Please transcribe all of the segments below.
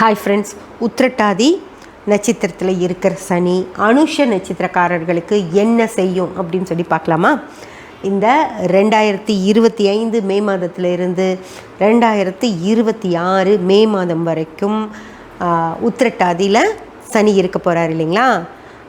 Hi friends Uthirattathi நட்சத்திரத்தில் இருக்கிற சனி அனுஷ நட்சத்திரக்காரர்களுக்கு என்ன செய்யும் அப்படின்னு சொல்லி பார்க்கலாமா? இந்த ரெண்டாயிரத்தி இருபத்தி ஐந்து மே மாதத்தில் இருந்து ரெண்டாயிரத்தி இருபத்தி ஆறு மே மாதம் வரைக்கும் உத்திரட்டாதியில் சனி இருக்க போகிறார் இல்லைங்களா?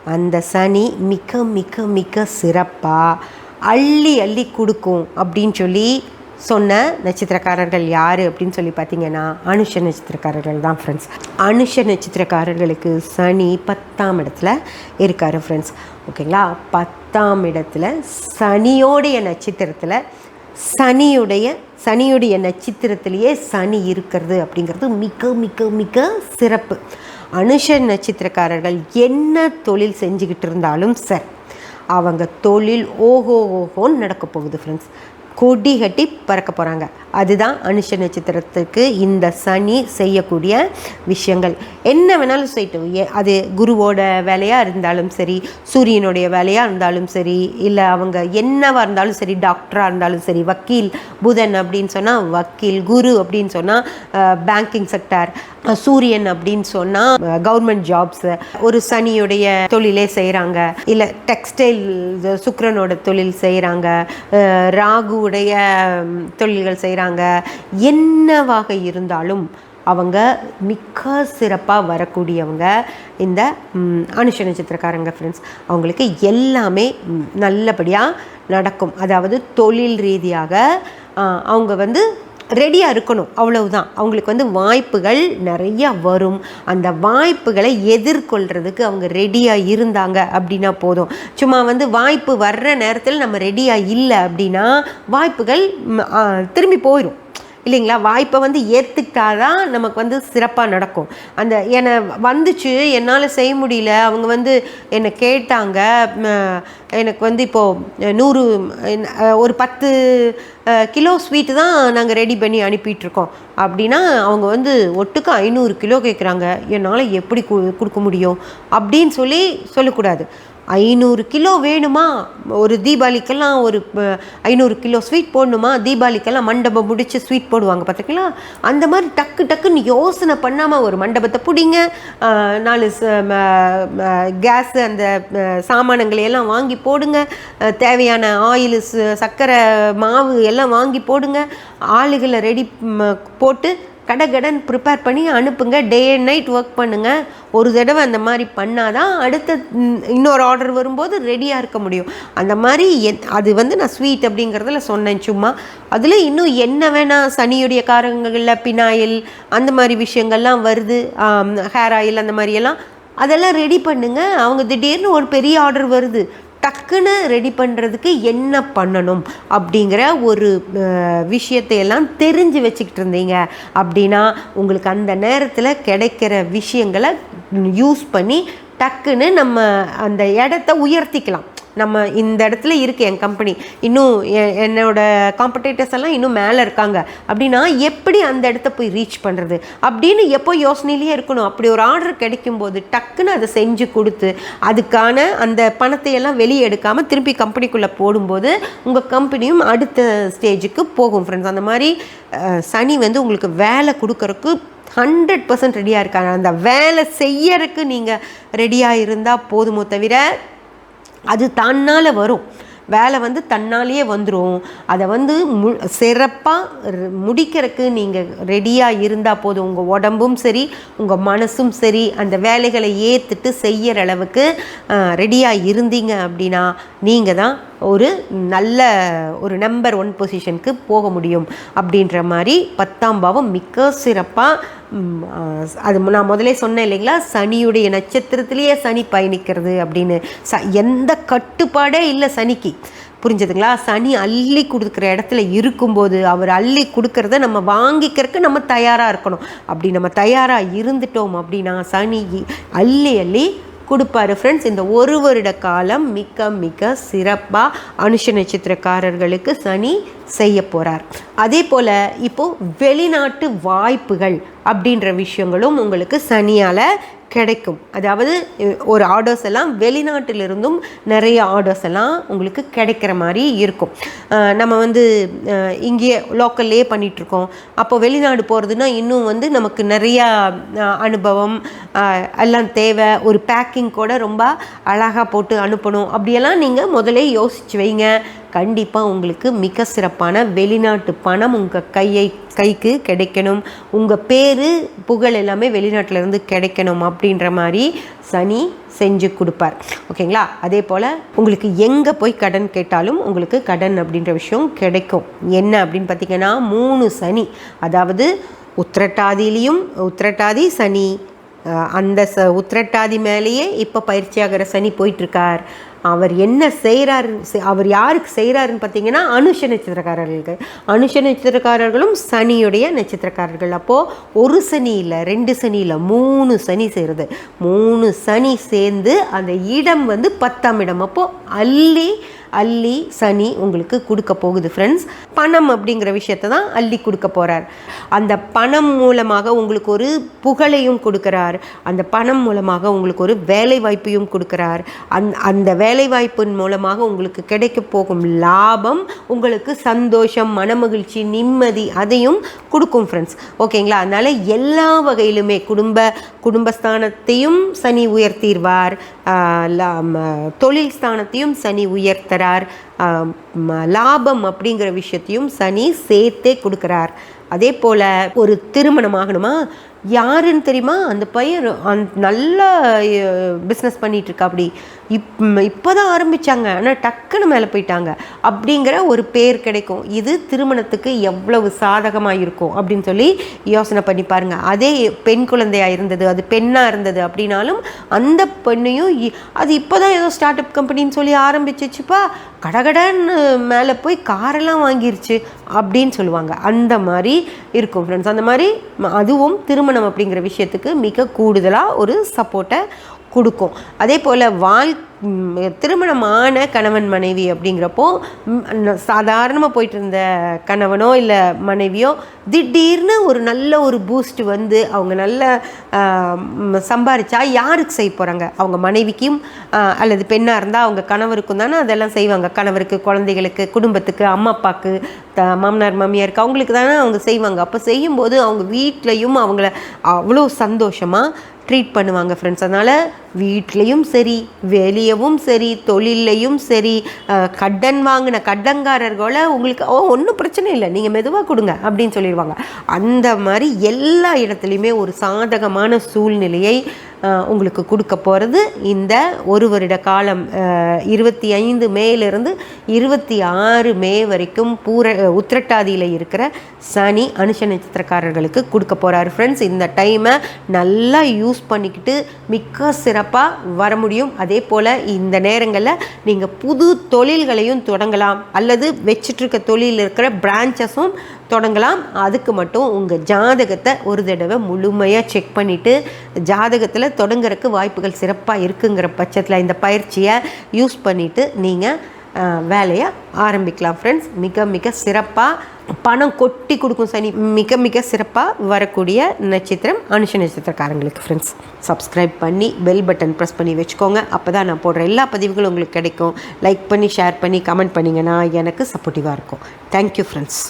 அந்த சனி மிக மிக மிக சிறப்பாக அள்ளி அள்ளி கொடுக்கும் அப்படின்னு சொல்லி சொன்ன நட்சத்திரக்காரர்கள் யார் அப்படின்னு சொல்லி பார்த்தீங்கன்னா அனுஷ நட்சத்திரக்காரர்கள் தான் ஃப்ரெண்ட்ஸ் அனுஷ நட்சத்திரக்காரர்களுக்கு சனி பத்தாம் இடத்துல இருக்கார் ஃப்ரெண்ட்ஸ் ஓகேங்களா பத்தாம் இடத்துல சனியோடைய நட்சத்திரத்தில் சனியுடைய சனியுடைய நட்சத்திரத்திலேயே சனி இருக்கிறது அப்படிங்கிறது மிக மிக மிக சிறப்பு. அனுஷ நட்சத்திரக்காரர்கள் என்ன தொழில் செஞ்சுக்கிட்டு இருந்தாலும் சரி அவங்க தொழில் ஓஹோ ஓஹோன்னு நடக்க போகுது ஃப்ரெண்ட்ஸ் கொடி கட்டி பறக்க போகிறாங்க அதுதான் அனுஷ நட்சத்திரத்துக்கு இந்த சனி செய்யக்கூடிய விஷயங்கள். என்ன வேணாலும் செய்யட்டும். ஏ அது குருவோட வேலையாக இருந்தாலும் சரி சூரியனுடைய வேலையாக இருந்தாலும் சரி இல்லை அவங்க என்னவாக இருந்தாலும் சரி டாக்டராக இருந்தாலும் சரி வக்கீல் புதன் அப்படின்னு சொன்னால் வக்கீல் குரு அப்படின்னு சொன்னால் பேங்கிங் செக்டார் சூரியன் அப்படின்னு சொன்னால் கவர்மெண்ட் ஜாப்ஸு ஒரு சனியுடைய தொழிலே செய்கிறாங்க இல்லை டெக்ஸ்டைல் சுக்கரனோட தொழில் செய்கிறாங்க ராகு உடைய தொழில்கள் செய்கிறாங்க என்னவாக இருந்தாலும் அவங்க மிக சிறப்பாக வரக்கூடியவங்க. இந்த அனுஷ நட்சத்திரக்காரங்க ஃப்ரெண்ட்ஸ் அவங்களுக்கு எல்லாமே நல்லபடியாக நடக்கும். அதாவது தொழில் ரீதியாக அவங்க வந்து ரெடியாக இருக்கணும். அவ்வளவுதான். அவங்களுக்கு வந்து வாய்ப்புகள் நிறைய வரும். அந்த வாய்ப்புகளை எதிர்கொள்கிறதுக்கு அவங்க ரெடியாக இருந்தாங்க அப்படின்னா போதும். சும்மா வந்து வாய்ப்பு வர்ற நேரத்தில் நம்ம ரெடியாக இல்லை அப்படின்னா வாய்ப்புகள் திரும்பி போயிடும் இல்லைங்களா? வாய்ப்பை வந்து ஏற்றுக்கிட்டா தான் நமக்கு வந்து சிறப்பாக நடக்கும். அந்த என்னை வந்துச்சு என்னால் செய்ய முடியல அவங்க வந்து என்னை கேட்டாங்க எனக்கு வந்து இப்போது நூறு ஒரு பத்து கிலோ ஸ்வீட்டு தான் நாங்கள் ரெடி பண்ணி அனுப்பிட்டுருக்கோம். அப்படின்னா அவங்க வந்து ஒட்டுக்கு ஐநூறு கிலோ கேட்குறாங்க என்னால் எப்படி கு- கொடுக்க முடியும்? அப்படின்னு சொல்லி சொல்லக்கூடாது. ஐநூறு கிலோ வேணுமா? ஒரு தீபாவளிக்கெல்லாம் ஒரு ஐநூறு கிலோ ஸ்வீட் போடணுமா? தீபாவளிக்கெல்லாம் மண்டபம் முடித்து ஸ்வீட் போடுவாங்க பார்த்துக்கலாம் அந்த மாதிரி டக்கு டக்குன்னு யோசனை பண்ணாமல் ஒரு மண்டபத்தை பிடிங்க. நாலு கேஸு அந்த சாமானங்களை எல்லாம் வாங்கி போடுங்க. தேவையான ஆயில் சர்க்கரை மாவு எல்லாம் வாங்கி போடுங்க. ஆளுகளை ரெடி போட்டு கடகடன் ப்ரிப்பேர் பண்ணி அனுப்புங்க. டே அண்ட் நைட் ஒர்க் பண்ணுங்கள் ஒரு தடவை அந்த மாதிரி பண்ணாதான் அடுத்த இன்னொரு ஆர்டர் வரும்போது ரெடியாக இருக்க முடியும். அந்த மாதிரி எத்- அது வந்து நான் ஸ்வீட் அப்படிங்கிறதுல சொன்னேன் சும்மா. அதில் இன்னும் என்ன வேணால் சனியுடைய காரங்களில் பினாயில் அந்த மாதிரி விஷயங்கள்லாம் வருது. ஹேர் ஆயில் அந்த மாதிரியெல்லாம் அதெல்லாம் ரெடி பண்ணுங்கள் அவங்க திடீர்னு ஒரு பெரிய ஆர்டர் வருது. டக்குன்னு ரெடி பண்ணுறதுக்கு என்ன பண்ணணும் அப்படிங்கிற ஒரு விஷயத்தையெல்லாம் தெரிஞ்சு வச்சுக்கிட்டு இருந்தீங்க அப்படின்னா உங்களுக்கு அந்த நேரத்தில் கிடைக்கிற விஷயங்களை யூஸ் பண்ணி டக்குன்னு நம்ம அந்த இடத்த உயர்த்திக்கலாம். நம்ம இந்த இடத்துல இருக்குது என் கம்பெனி இன்னும் எ- என்னோட காம்படேட்டர்ஸ் எல்லாம் இன்னும் மேலே இருக்காங்க. அப்படின்னா எப்படி அந்த இடத்த போய் ரீச் பண்ணுறது அப்படின்னு எப்போ யோசனையிலேயே இருக்கணும். அப்படி ஒரு ஆர்டர் கிடைக்கும்போது டக்குன்னு அதை செஞ்சு கொடுத்து அதுக்கான அந்த பணத்தை எல்லாம் வெளியே எடுக்காமல் திருப்பி கம்பெனிக்குள்ளே போடும்போது உங்கள் கம்பெனியும் அடுத்த ஸ்டேஜுக்கு போகும் ஃப்ரெண்ட்ஸ் அந்த மாதிரி சனி வந்து உங்களுக்கு வேலை கொடுக்கறக்கு ஹண்ட்ரட் பர்சன்ட் ரெடியாக இருக்காங்க அந்த வேலை செய்யறதுக்கு நீங்கள் ரெடியாக இருந்தால் போதுமோ தவிர அது தன்னால் வரும். வேலை வந்து தன்னாலேயே வந்துடும் அதை வந்து மு சிறப்பாக முடிக்கிறதுக்கு நீங்கள் ரெடியாக இருந்தால் போதும். உங்கள் உடம்பும் சரி உங்கள் மனசும் சரி அந்த வேலைகளை ஏற்றுட்டு செய்கிற அளவுக்கு ரெடியாக இருந்தீங்க அப்படின்னா நீங்கள் தான் ஒரு நல்ல ஒரு நம்பர் ஒன் பொசிஷனுக்கு போக முடியும் அப்படின்ற மாதிரி பத்தாம் பாவம் மிக்க சிறப்பாக அது நான் முதலே சொன்னேன் இல்லைங்களா? சனியுடைய நட்சத்திரத்திலேயே சனி பயணிக்கிறது அப்படின்னு. ச எந்த கட்டுப்பாடே இல்லை சனிக்கு. புரிஞ்சதுங்களா? சனி அள்ளி கொடுக்குற இடத்துல இருக்கும்போது அவர் அள்ளி கொடுக்கறத நம்ம வாங்கிக்கிறதுக்கு நம்ம தயாராக இருக்கணும். அப்படி நம்ம தயாராக இருந்துட்டோம் அப்படின்னா சனி அள்ளி அள்ளி கொடுப்பாரு. ஃப்ரெண்ட்ஸ் இந்த ஒரு வருட காலம் மிக்க மிக சிறப்பாக அனுஷ நட்சத்திரக்காரர்களுக்கு சனி செய்ய போகிறார் அதே போல் இப்போது வெளிநாட்டு வாய்ப்புகள் அப்படின்ற விஷயங்களும் உங்களுக்கு சனியால் கிடைக்கும். அதாவது ஒரு ஆர்டர்ஸ் எல்லாம் வெளிநாட்டிலிருந்தும் நிறைய ஆர்டர்ஸ் எல்லாம் உங்களுக்கு கிடைக்கிற மாதிரி இருக்கும். நம்ம வந்து இங்கேயே லோக்கல்லே பண்ணிகிட்ருக்கோம் அப்போ வெளிநாடு போகிறதுனா இன்னும் வந்து நமக்கு நிறையா அனுபவம் எல்லாம் தேவை. ஒரு பேக்கிங் கூட ரொம்ப அழகாக போட்டு அனுப்பணும். அப்படியெல்லாம் நீங்கள் முதலே யோசிச்சு வைங்க. கண்டிப்பாக உங்களுக்கு மிக சிறப்பான வெளிநாட்டு பணம் உங்கள் கையை கைக்கு கிடைக்கணும். உங்கள் பேர் புகழ் எல்லாமே வெளிநாட்டிலேருந்து கிடைக்கணும் அப்படின்ற மாதிரி சனி செஞ்சு கொடுப்பார். ஓகேங்களா? அதே போல் உங்களுக்கு எங்கே போய் கடன் கேட்டாலும் உங்களுக்கு கடன் அப்படின்ற விஷயம் கிடைக்கும். என்ன அப்படின்னு பார்த்தீங்கன்னா மூணு சனி. அதாவது உத்திரட்டாதியிலையும் உத்திரட்டாதி சனி. அந்த ச உத்திரட்டாதி மேலேயே இப்போ பயிற்சியாகிற சனி போயிட்டுருக்கார் அவர் என்ன செய்கிறாரு அவர் யாருக்கு செய்கிறாருன்னு பார்த்தீங்கன்னா அனுஷ நட்சத்திரக்காரர்களுக்கு. அனுஷ நட்சத்திரக்காரர்களும் சனியுடைய நட்சத்திரக்காரர்கள். அப்போது ஒரு சனியில் ரெண்டு சனியில் மூணு சனி சேருது. மூணு சனி சேர்ந்து அந்த இடம் வந்து பத்தாம் இடம். அப்போது அள்ளி அள்ளி சனி உங்களுக்கு கொடுக்க போகுது ஃப்ரெண்ட்ஸ் பணம் அப்படிங்கிற விஷயத்தை தான் அள்ளி கொடுக்க போகிறார் அந்த பணம் மூலமாக உங்களுக்கு ஒரு புகழையும் கொடுக்குறார். அந்த பணம் மூலமாக உங்களுக்கு ஒரு வேலை வாய்ப்பையும் கொடுக்குறார். அந் அந்த வேலை வாய்ப்பின் மூலமாக உங்களுக்கு கிடைக்க போகும் லாபம் உங்களுக்கு சந்தோஷம் மனமகிழ்ச்சி நிம்மதி அதையும் கொடுக்கும் ஃப்ரெண்ட்ஸ் ஓகேங்களா? அதனால் எல்லா வகையிலுமே குடும்ப குடும்பஸ்தானத்தையும் சனி உயர்த்திடுவார். லா- ம- தொழில் ஸ்தானத்தையும் சனி உயர்த்துறார் ஆஹ் லாபம் அப்படிங்கிற விஷயத்தையும் சனி சேர்த்தே கொடுக்குறார். அதே போல் ஒரு திருமணம் ஆகணுமா? யாருன்னு தெரியுமா? அந்த பையன் அந் நல்ல பிஸ்னஸ் பண்ணிகிட்ருக்கா அப்படி. இப் இப்போ தான் ஆரம்பித்தாங்க ஆனால் டக்குன்னு மேலே போயிட்டாங்க. அப்படிங்கிற ஒரு பேர் கிடைக்கும். இது திருமணத்துக்கு எவ்வளவு சாதகமாக இருக்கும் அப்படின்னு சொல்லி யோசனை பண்ணி பாருங்கள் அதே பெண் குழந்தையாக இருந்தது அது பெண்ணாக இருந்தது அப்படின்னாலும் அந்த பெண்ணையும் இ- அது இப்போ தான் ஏதோ ஸ்டார்ட் அப் கம்பெனின்னு சொல்லி ஆரம்பிச்சிச்சுப்பா. கடகடன்னு மேலே போய் காரெல்லாம் வாங்கிருச்சு அப்படின்னு சொல்லுவாங்க. அந்த மாதிரி இருக்கும் ஃப்ரெண்ட்ஸ் அந்த மாதிரி அதுவும் திருமணம் அப்படிங்கிற விஷயத்துக்கு மிக கூடுதலாக ஒரு சப்போர்ட்டை கொடுக்கும். அதே போல் வாழ் திருமணமான கணவன் மனைவி அப்படிங்கிறப்போ சாதாரணமாக போயிட்டு இருந்த கணவனோ இல்லை மனைவியோ திடீர்னு ஒரு நல்ல ஒரு பூஸ்ட் வந்து அவங்க நல்ல சம்பாரிச்சா யாருக்கு செய்ய போகிறாங்க அவங்க மனைவிக்கும் அல்லது பெண்ணாக இருந்தால் அவங்க கணவருக்கும் தானே அதெல்லாம் செய்வாங்க. கணவருக்கு குழந்தைகளுக்கு குடும்பத்துக்கு அம்மா அப்பாவுக்கு த மாமனார் மாமியாருக்கு அவங்களுக்கு தானே அவங்க செய்வாங்க. அப்போ செய்யும்போது அவங்க வீட்லேயும் அவங்கள அவ்வளோ சந்தோஷமாக ட்ரீட் பண்ணுவாங்க ஃப்ரெண்ட்ஸ் அதனால் வீட்லேயும் சரி வெளியவும் சரி தொழில்லையும் சரி கடன் வாங்கின கடன்காரர்களை உங்களுக்கு ஓ ஒன்றும் பிரச்சனை இல்லை நீங்கள் மெதுவாக கொடுங்க அப்படின்னு சொல்லிடுவாங்க. அந்த மாதிரி எல்லா இடத்துலையுமே ஒரு சாதகமான சூழ்நிலையை உங்களுக்கு கொடுக்க போகிறது இந்த ஒரு வருட காலம் இருபத்தி ஐந்து மேலிருந்து இருபத்தி ஆறு மே வரைக்கும் பூர உத்திரட்டாதியில் இருக்கிற சனி அனுஷ நட்சத்திரக்காரர்களுக்கு கொடுக்க போகிறார் ஃப்ரெண்ட்ஸ் இந்த டைமை நல்லா யூஸ் பண்ணிக்கிட்டு மிக்க சிறப்பாக வர முடியும். அதே போல் இந்த நேரங்களில் நீங்கள் புது தொழில்களையும் தொடங்கலாம். அல்லது வச்சிட்ருக்க தொழிலில் இருக்கிற பிரான்ச்சஸும் தொடங்கலாம். அதுக்கு மட்டும் உங்கள் ஜாதகத்தை ஒரு தடவை முழுமையாக செக் பண்ணிவிட்டு ஜாதகத்தில் தொடங்குறதுக்கு வாய்ப்புகள் சிறப்பாக இருக்குங்கிற பட்சத்தில் இந்த பயிற்சியை யூஸ் பண்ணிவிட்டு நீங்கள் வேலையை ஆரம்பிக்கலாம் ஃப்ரெண்ட்ஸ் மிக மிக சிறப்பாக பணம் கொட்டி கொடுக்கும் சனி மிக மிக சிறப்பாக வரக்கூடிய நட்சத்திரம் அனுஷ நட்சத்திரக்காரங்களுக்கு ஃப்ரெண்ட்ஸ் சப்ஸ்கிரைப் பண்ணி பெல் பட்டன் ப்ரெஸ் பண்ணி வச்சுக்கோங்க. அப்போ தான் நான் போடுற எல்லா பதிவுகளும் உங்களுக்கு கிடைக்கும். லைக் பண்ணி ஷேர் பண்ணி கமெண்ட் பண்ணிங்கன்னா எனக்கு சப்போர்ட்டிவாக இருக்கும். Thank you friends